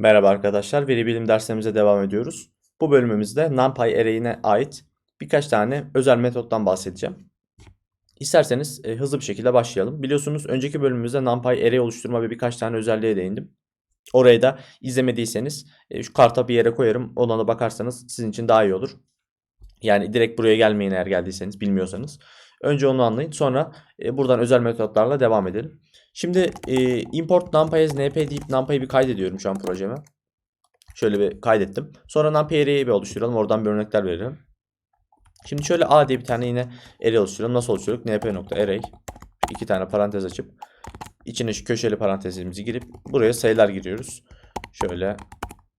Merhaba arkadaşlar, veri bilim derslerimize devam ediyoruz. Bu bölümümüzde NumPy array'ine ait birkaç tane özel metottan bahsedeceğim. İsterseniz e, hızlı bir şekilde başlayalım. Biliyorsunuz önceki bölümümüzde NumPy array oluşturma ve birkaç tane özelliğe değindim. Orayı da izlemediyseniz e, şu karta bir yere koyarım. Ona da bakarsanız sizin için daha iyi olur. Yani direkt buraya gelmeyin eğer geldiyseniz bilmiyorsanız. Önce onu anlayın. Sonra e, buradan özel metotlarla devam edelim. Şimdi e, import numpy as np deyip numpy'yi bir kaydediyorum şu an projeme. Şöyle bir kaydettim. Sonra numpy array'i bir oluşturalım. Oradan bir örnekler verelim. Şimdi şöyle a diye bir tane yine array oluşturalım. Nasıl oluşturduk? np.array iki tane parantez açıp içine şu köşeli parantezimizi girip buraya sayılar giriyoruz. Şöyle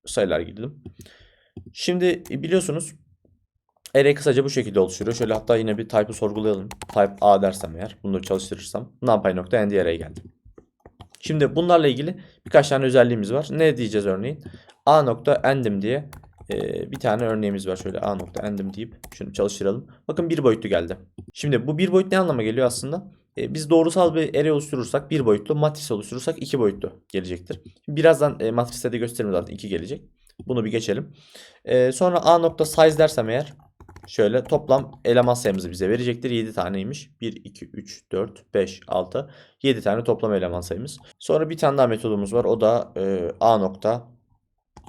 sayılar girdim. Şimdi biliyorsunuz Array kısaca bu şekilde oluşuyor. Şöyle hatta yine bir type'ı sorgulayalım. Type A dersem eğer. Bunu çalıştırırsam. numpy.end array geldi. Şimdi bunlarla ilgili birkaç tane özelliğimiz var. Ne diyeceğiz örneğin? A.endim diye e, bir tane örneğimiz var. Şöyle A.endim deyip şunu çalıştıralım. Bakın bir boyutlu geldi. Şimdi bu bir boyut ne anlama geliyor aslında? E, biz doğrusal bir array oluşturursak bir boyutlu, matris oluşturursak iki boyutlu gelecektir. Birazdan e, matriste de gösteririm zaten iki gelecek. Bunu bir geçelim. E, sonra A.size dersem eğer Şöyle toplam eleman sayımızı bize verecektir. 7 taneymiş. 1, 2, 3, 4, 5, 6. 7 tane toplam eleman sayımız. Sonra bir tane daha metodumuz var. O da e, a nokta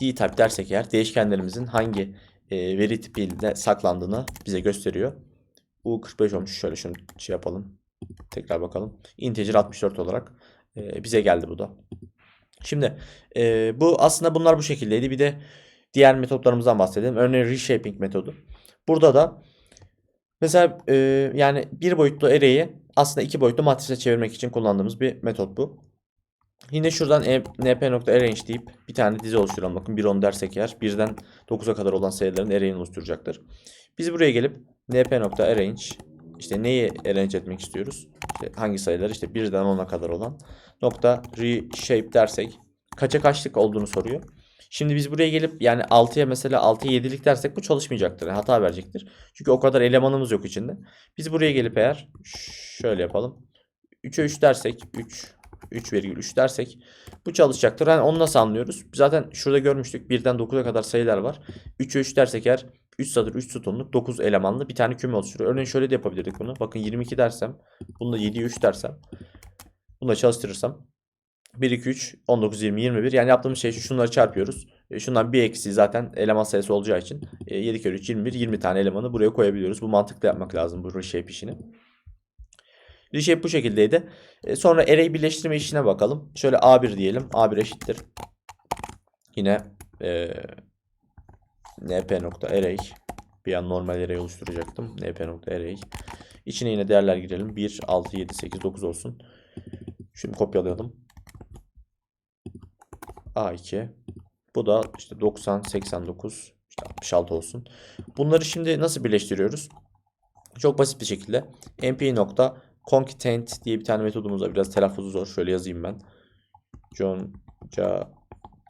i type dersek eğer değişkenlerimizin hangi e, veri tipiyle saklandığını bize gösteriyor. Bu 45 olmuş. Şöyle şunu şey yapalım. Tekrar bakalım. Integer 64 olarak e, bize geldi bu da. Şimdi e, bu aslında bunlar bu şekildeydi. Bir de diğer metotlarımızdan bahsedelim. Örneğin reshaping metodu. Burada da mesela e, yani bir boyutlu array'i aslında iki boyutlu matrise çevirmek için kullandığımız bir metot bu. Yine şuradan e, np.arrange deyip bir tane dizi oluşturalım. Bakın 1 10 dersek eğer birden 9'a kadar olan sayıların array'ini oluşturacaktır. Biz buraya gelip np.arrange işte neyi arrange etmek istiyoruz? İşte hangi sayılar işte 1'den 10'a kadar olan nokta reshape dersek kaça kaçlık olduğunu soruyor. Şimdi biz buraya gelip yani 6'ya mesela 6'ya 7'lik dersek bu çalışmayacaktır. Hata verecektir. Çünkü o kadar elemanımız yok içinde. Biz buraya gelip eğer şöyle yapalım. 3'e 3 dersek 3 3,3 dersek bu çalışacaktır. Yani onu nasıl anlıyoruz? Zaten şurada görmüştük. 1'den 9'a kadar sayılar var. 3'e 3 dersek eğer 3 satır 3 sütunluk 9 elemanlı bir tane küme oluşturuyor. Örneğin şöyle de yapabilirdik bunu. Bakın 22 dersem bunu da 7'ye 3 dersem bunu da çalıştırırsam 1, 2, 3, 19, 20, 21. Yani yaptığımız şey şu. Şunları çarpıyoruz. E, şundan bir eksi zaten eleman sayısı olacağı için 7 kere 3, 21, 20 tane elemanı buraya koyabiliyoruz. Bu mantıklı yapmak lazım bu reshape işini. Reshape bu şekildeydi. E, sonra array birleştirme işine bakalım. Şöyle A1 diyelim. A1 eşittir. Yine e, np.array bir an normal array oluşturacaktım. np.array İçine yine değerler girelim. 1, 6, 7, 8, 9 olsun. Şunu kopyalayalım. A2. Bu da işte 90, 89, işte 66 olsun. Bunları şimdi nasıl birleştiriyoruz? Çok basit bir şekilde concatenate diye bir tane metodumuz var. Biraz telaffuzu zor. Şöyle yazayım ben. John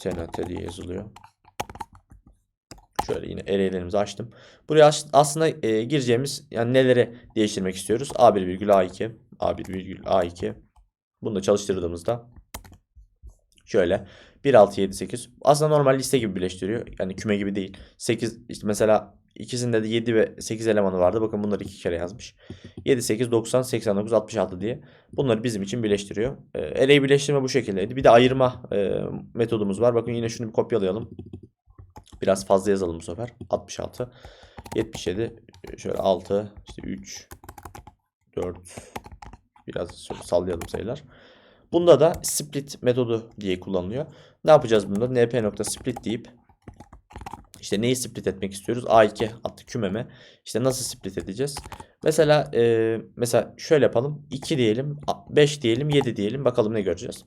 Tenate diye yazılıyor. Şöyle yine array'lerimizi açtım. Buraya aslında e, gireceğimiz yani neleri değiştirmek istiyoruz? A1 virgül A2 A1 virgül A2 bunu da çalıştırdığımızda şöyle 1, 6, 7, 8. Aslında normal liste gibi birleştiriyor. Yani küme gibi değil. 8 işte mesela ikisinde de 7 ve 8 elemanı vardı. Bakın bunları iki kere yazmış. 7, 8, 90, 89, 66 diye. Bunları bizim için birleştiriyor. E, array birleştirme bu şekildeydi. Bir de ayırma e, metodumuz var. Bakın yine şunu bir kopyalayalım. Biraz fazla yazalım bu sefer. 66, 77, şöyle 6, işte 3, 4, biraz sallayalım sayılar. Bunda da split metodu diye kullanılıyor. Ne yapacağız bunda? np.split deyip işte neyi split etmek istiyoruz? A2 adlı kümeme. İşte nasıl split edeceğiz? Mesela e, mesela şöyle yapalım. 2 diyelim, 5 diyelim, 7 diyelim. Bakalım ne göreceğiz.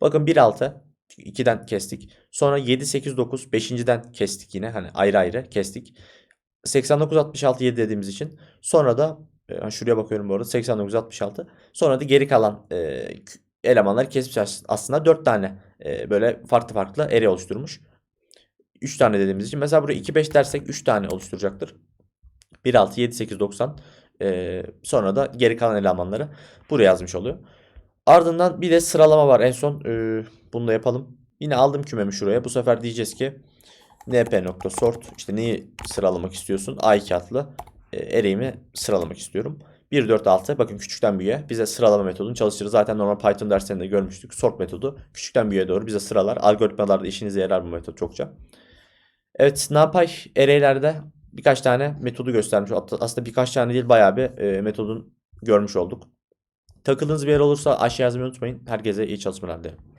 Bakın 1 6 2'den kestik. Sonra 7 8 9 5.den kestik yine. Hani ayrı ayrı kestik. 89 66 7 dediğimiz için. Sonra da e, şuraya bakıyorum bu arada 89 66. Sonra da geri kalan e, elemanları kesmiş aslında 4 tane e, böyle farklı farklı array oluşturmuş. 3 tane dediğimiz için mesela buraya 2 5 dersek 3 tane oluşturacaktır. 1 6 7 8 90 e, sonra da geri kalan elemanları buraya yazmış oluyor. Ardından bir de sıralama var. En son e, bunu da yapalım. Yine aldım kümemi şuraya. Bu sefer diyeceğiz ki np.sort işte neyi sıralamak istiyorsun? A2 adlı e, array'imi sıralamak istiyorum. 1, 4, 6 bakın küçükten büyüğe bize sıralama metodunu çalıştırır. Zaten normal Python derslerinde görmüştük. Sort metodu küçükten büyüğe doğru bize sıralar. Algoritmalarda işinize yarar bu metot çokça. Evet NumPy array'lerde birkaç tane metodu göstermiş. Aslında birkaç tane değil bayağı bir e, metodun görmüş olduk. Takıldığınız bir yer olursa aşağı yazmayı unutmayın. Herkese iyi çalışmalar dilerim.